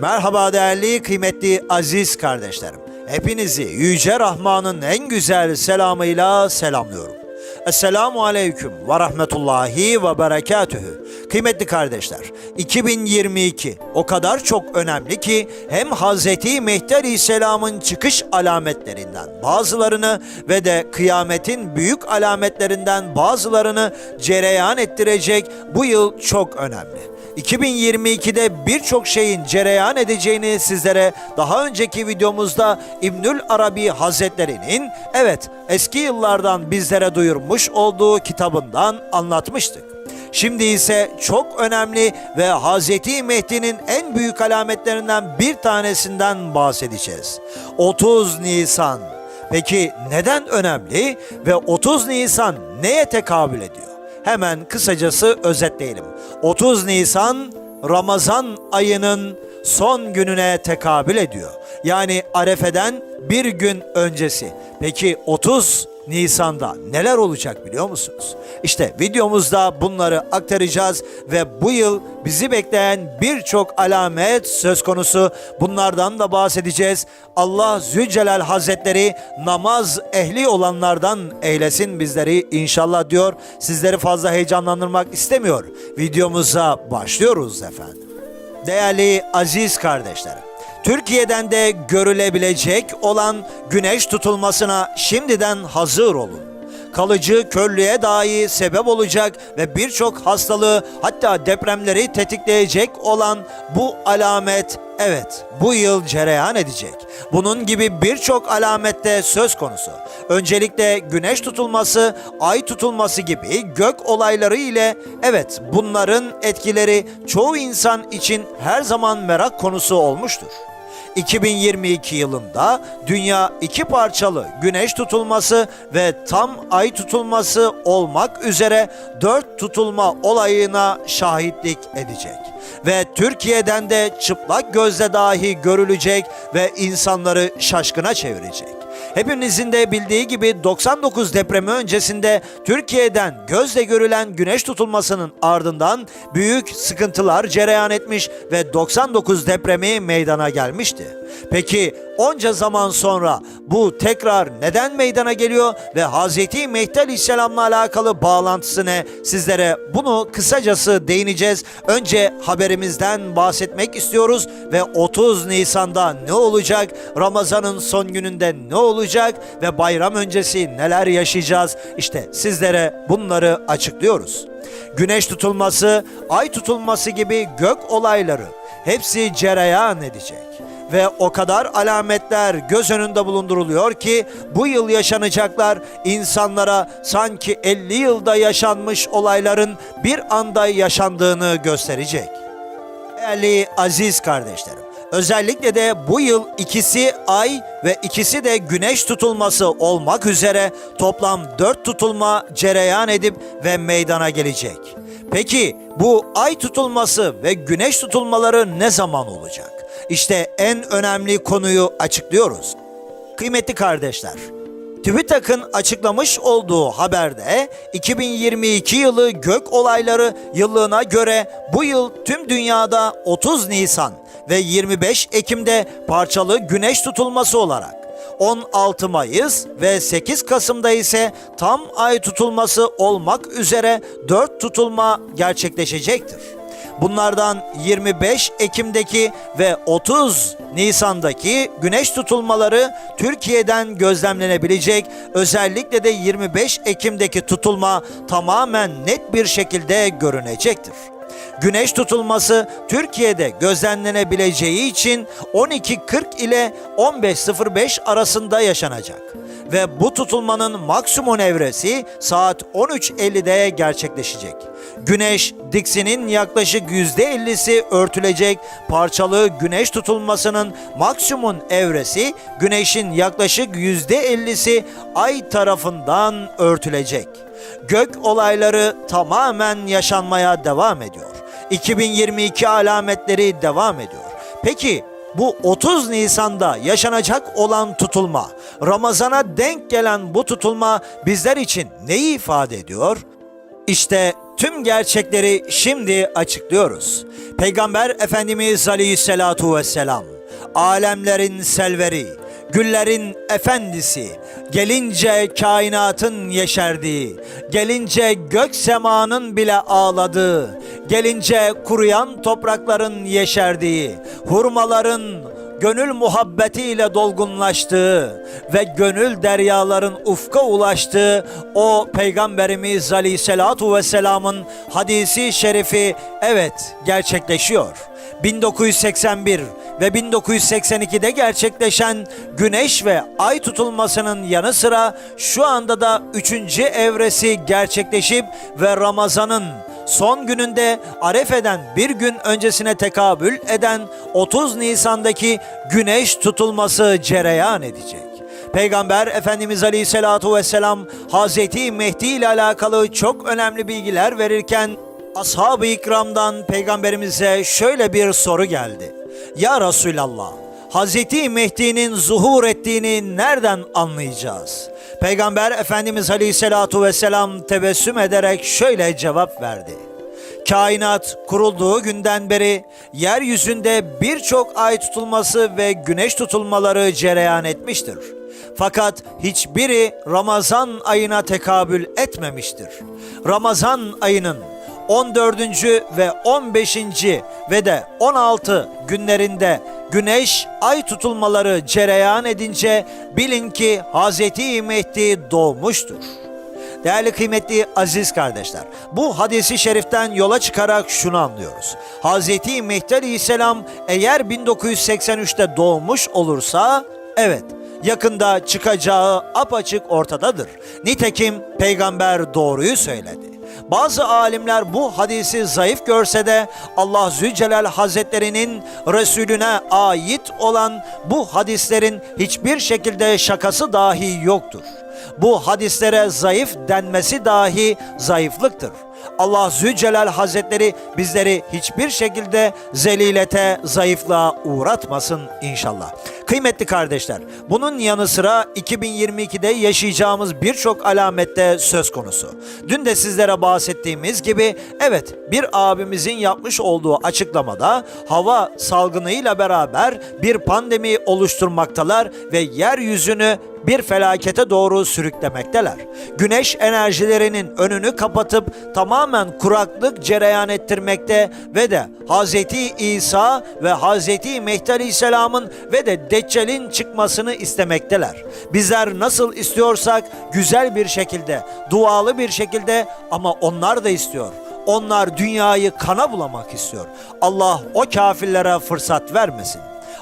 Merhaba değerli, kıymetli, aziz kardeşlerim. Hepinizi Yüce Rahman'ın en güzel selamıyla selamlıyorum. Esselamu Aleyküm ve Rahmetullahi ve Berekatühü. Kıymetli kardeşler, 2022 o kadar çok önemli ki hem Hazreti Mehdi Aleyhisselam'ın çıkış alametlerinden bazılarını ve de kıyametin büyük alametlerinden bazılarını cereyan ettirecek bu yıl çok önemli. 2022'de birçok şeyin cereyan edeceğini sizlere daha önceki videomuzda İbnül Arabi Hazretleri'nin evet eski yıllardan bizlere duyurmuş olduğu kitabından anlatmıştık. Şimdi ise çok önemli ve Hazreti Mehdi'nin en büyük alametlerinden bir tanesinden bahsedeceğiz. 30 Nisan. Peki neden önemli ve 30 Nisan neye tekabül ediyor? Hemen kısacası özetleyelim. 30 Nisan Ramazan ayının son gününe tekabül ediyor. Yani Arefe'den bir gün öncesi. Peki 30 Nisan'da neler olacak biliyor musunuz? İşte videomuzda bunları aktaracağız ve bu yıl bizi bekleyen birçok alamet söz konusu. Bunlardan da bahsedeceğiz. Allah Zülcelal Hazretleri namaz ehli olanlardan eylesin bizleri inşallah diyor. Sizleri fazla heyecanlandırmak istemiyor. Videomuza başlıyoruz efendim. Değerli aziz kardeşlerim, Türkiye'den de görülebilecek olan güneş tutulmasına şimdiden hazır olun. Kalıcı körlüğe dahi sebep olacak ve birçok hastalığı hatta depremleri tetikleyecek olan bu alamet evet bu yıl cereyan edecek. Bunun gibi birçok alamette söz konusu. Öncelikle güneş tutulması, ay tutulması gibi gök olayları ile evet bunların etkileri çoğu insan için her zaman merak konusu olmuştur. 2022 yılında dünya iki parçalı güneş tutulması ve tam ay tutulması olmak üzere dört tutulma olayına şahitlik edecek. Ve Türkiye'den de çıplak gözle dahi görülecek ve insanları şaşkına çevirecek. Hepinizin de bildiği gibi 99 depremi öncesinde Türkiye'den gözle görülen güneş tutulmasının ardından büyük sıkıntılar cereyan etmiş ve 99 depremi meydana gelmişti. Peki onca zaman sonra bu tekrar neden meydana geliyor ve Hz. Mehdi Aleyhisselam'la alakalı bağlantısı ne? Sizlere bunu kısacası değineceğiz. Önce haberimizden bahsetmek istiyoruz ve 30 Nisan'da ne olacak? Ramazan'ın son gününde ne olacak ve bayram öncesi neler yaşayacağız? İşte sizlere bunları açıklıyoruz. Güneş tutulması, ay tutulması gibi gök olayları hepsi cereyan edecek ve o kadar alametler göz önünde bulunduruluyor ki bu yıl yaşanacaklar insanlara sanki 50 yılda yaşanmış olayların bir anda yaşandığını gösterecek. Değerli aziz kardeşlerim, özellikle de bu yıl ikisi ay ve ikisi de güneş tutulması olmak üzere toplam dört tutulma cereyan edip ve meydana gelecek. Peki bu ay tutulması ve güneş tutulmaları ne zaman olacak? İşte en önemli konuyu açıklıyoruz. Kıymetli kardeşler, TÜBİTAK'ın açıklamış olduğu haberde 2022 yılı gök olayları yıllığına göre bu yıl tüm dünyada 30 Nisan ve 25 Ekim'de parçalı güneş tutulması olarak 16 Mayıs ve 8 Kasım'da ise tam ay tutulması olmak üzere 4 tutulma gerçekleşecektir. Bunlardan 25 Ekim'deki ve 30 Nisan'daki güneş tutulmaları Türkiye'den gözlemlenebilecek. Özellikle de 25 Ekim'deki tutulma tamamen net bir şekilde görünecektir. Güneş tutulması Türkiye'de gözlemlenebileceği için 12.40 ile 15.05 arasında yaşanacak ve bu tutulmanın maksimum evresi saat 13.50'de gerçekleşecek. Güneş diksinin yaklaşık %50'si örtülecek. Parçalı güneş tutulmasının maksimum evresi güneşin yaklaşık %50'si ay tarafından örtülecek. Gök olayları tamamen yaşanmaya devam ediyor. 2022 alametleri devam ediyor. Peki bu 30 Nisan'da yaşanacak olan tutulma, Ramazan'a denk gelen bu tutulma bizler için neyi ifade ediyor? İşte tüm gerçekleri şimdi açıklıyoruz. Peygamber Efendimiz Aleyhisselatu Vesselam, alemlerin selveri, güllerin efendisi, gelince kainatın yeşerdiği, gelince gök semanın bile ağladığı, gelince kuruyan toprakların yeşerdiği, hurmaların gönül muhabbetiyle dolgunlaştığı ve gönül deryaların ufka ulaştığı o Peygamberimiz Aleyhisselatu Vesselam'ın hadisi şerifi evet gerçekleşiyor. 1981 ve 1982'de gerçekleşen güneş ve ay tutulmasının yanı sıra şu anda da 3. evresi gerçekleşip ve Ramazan'ın son gününde Arefe'den bir gün öncesine tekabül eden 30 Nisan'daki güneş tutulması cereyan edecek. Peygamber Efendimiz Aleyhisselatu Vesselam Hazreti Mehdi ile alakalı çok önemli bilgiler verirken Ashab-ı ikramdan peygamberimize şöyle bir soru geldi. Ya Resulallah, Hazreti Mehdi'nin zuhur ettiğini nereden anlayacağız? Peygamber Efendimiz Aleyhisselatu Vesselam tebessüm ederek şöyle cevap verdi. Kainat kurulduğu günden beri yeryüzünde birçok ay tutulması ve güneş tutulmaları cereyan etmiştir. Fakat hiçbiri Ramazan ayına tekabül etmemiştir. Ramazan ayının 14. ve 15. ve de 16 günlerinde güneş ay tutulmaları cereyan edince bilin ki Hazreti Mehdi doğmuştur. Değerli kıymetli aziz kardeşler, bu hadisi şeriften yola çıkarak şunu anlıyoruz. Hazreti Mehdi Aleyhisselam eğer 1983'te doğmuş olursa, evet yakında çıkacağı apaçık ortadadır. Nitekim peygamber doğruyu söyledi. Bazı alimler bu hadisi zayıf görse de Allah Zülcelal Hazretlerinin Resulüne ait olan bu hadislerin hiçbir şekilde şakası dahi yoktur. Bu hadislere zayıf denmesi dahi zayıflıktır. Allah Zülcelal Hazretleri bizleri hiçbir şekilde zelilete, zayıflığa uğratmasın inşallah. Kıymetli kardeşler, bunun yanı sıra 2022'de yaşayacağımız birçok alamette söz konusu. Dün de sizlere bahsettiğimiz gibi evet bir abimizin yapmış olduğu açıklamada hava salgınıyla beraber bir pandemi oluşturmaktalar ve yeryüzünü bir felakete doğru sürüklemekteler. Güneş enerjilerinin önünü kapatıp tamamen kuraklık cereyan ettirmekte ve de Hz. İsa ve Hz. Mehdi Aleyhisselam'ın ve de Deccal'in çıkmasını istemekteler. Bizler nasıl istiyorsak güzel bir şekilde, dualı bir şekilde ama onlar da istiyor. Onlar dünyayı kana bulamak istiyor. Allah o kafirlere fırsat vermesin.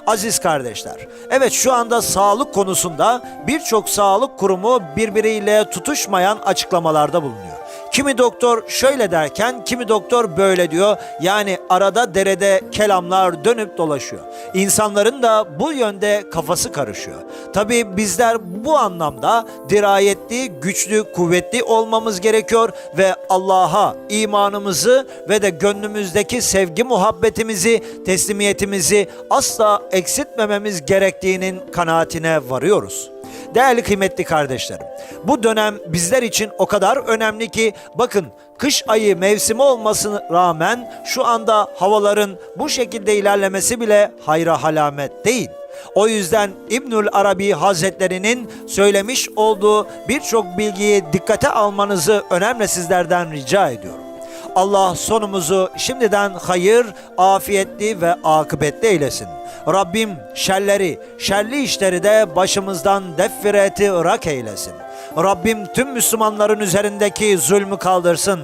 Aziz kardeşler, evet şu anda sağlık konusunda birçok sağlık kurumu birbiriyle tutuşmayan açıklamalarda bulunuyor. Kimi doktor şöyle derken kimi doktor böyle diyor. Yani arada derede kelamlar dönüp dolaşıyor. İnsanların da bu yönde kafası karışıyor. Tabii bizler bu anlamda dirayetli, güçlü, kuvvetli olmamız gerekiyor ve Allah'a imanımızı ve de gönlümüzdeki sevgi muhabbetimizi, teslimiyetimizi asla eksiltmememiz gerektiğinin kanaatine varıyoruz. Değerli kıymetli kardeşlerim, bu dönem bizler için o kadar önemli ki bakın kış ayı mevsimi olmasına rağmen şu anda havaların bu şekilde ilerlemesi bile hayra halamet değil. O yüzden İbnül Arabi Hazretlerinin söylemiş olduğu birçok bilgiyi dikkate almanızı önemli sizlerden rica ediyorum. Allah sonumuzu şimdiden hayır, afiyetli ve akıbetli eylesin. Rabbim şerleri, şerli işleri de başımızdan defireti rak eylesin. Rabbim tüm Müslümanların üzerindeki zulmü kaldırsın.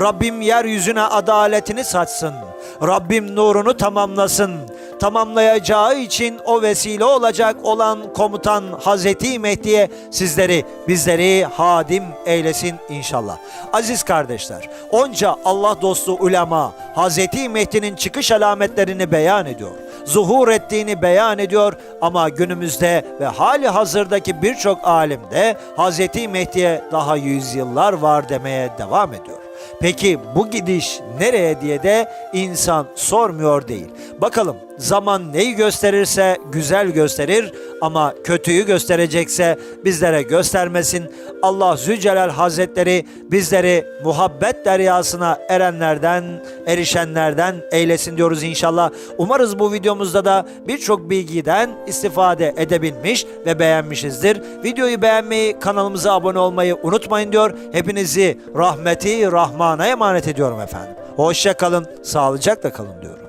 Rabbim yeryüzüne adaletini saçsın. Rabbim nurunu tamamlasın. Tamamlayacağı için o vesile olacak olan komutan Hazreti Mehdi'ye sizleri, bizleri hadim eylesin inşallah. Aziz kardeşler, onca Allah dostu ulema Hazreti Mehdi'nin çıkış alametlerini beyan ediyor. Zuhur ettiğini beyan ediyor ama günümüzde ve hali hazırdaki birçok alim de Hazreti Mehdi'ye daha yüzyıllar var demeye devam ediyor. Peki bu gidiş nereye diye de insan sormuyor değil. Bakalım zaman neyi gösterirse güzel gösterir ama kötüyü gösterecekse bizlere göstermesin. Allah Zülcelal Hazretleri bizleri muhabbet deryasına erenlerden, erişenlerden eylesin diyoruz inşallah. Umarız bu videomuzda da birçok bilgiden istifade edebilmiş ve beğenmişizdir. Videoyu beğenmeyi, kanalımıza abone olmayı unutmayın diyor. Hepinizi rahmeti Rahman'a emanet ediyorum efendim. Hoşça kalın, sağlıcakla kalın diyorum.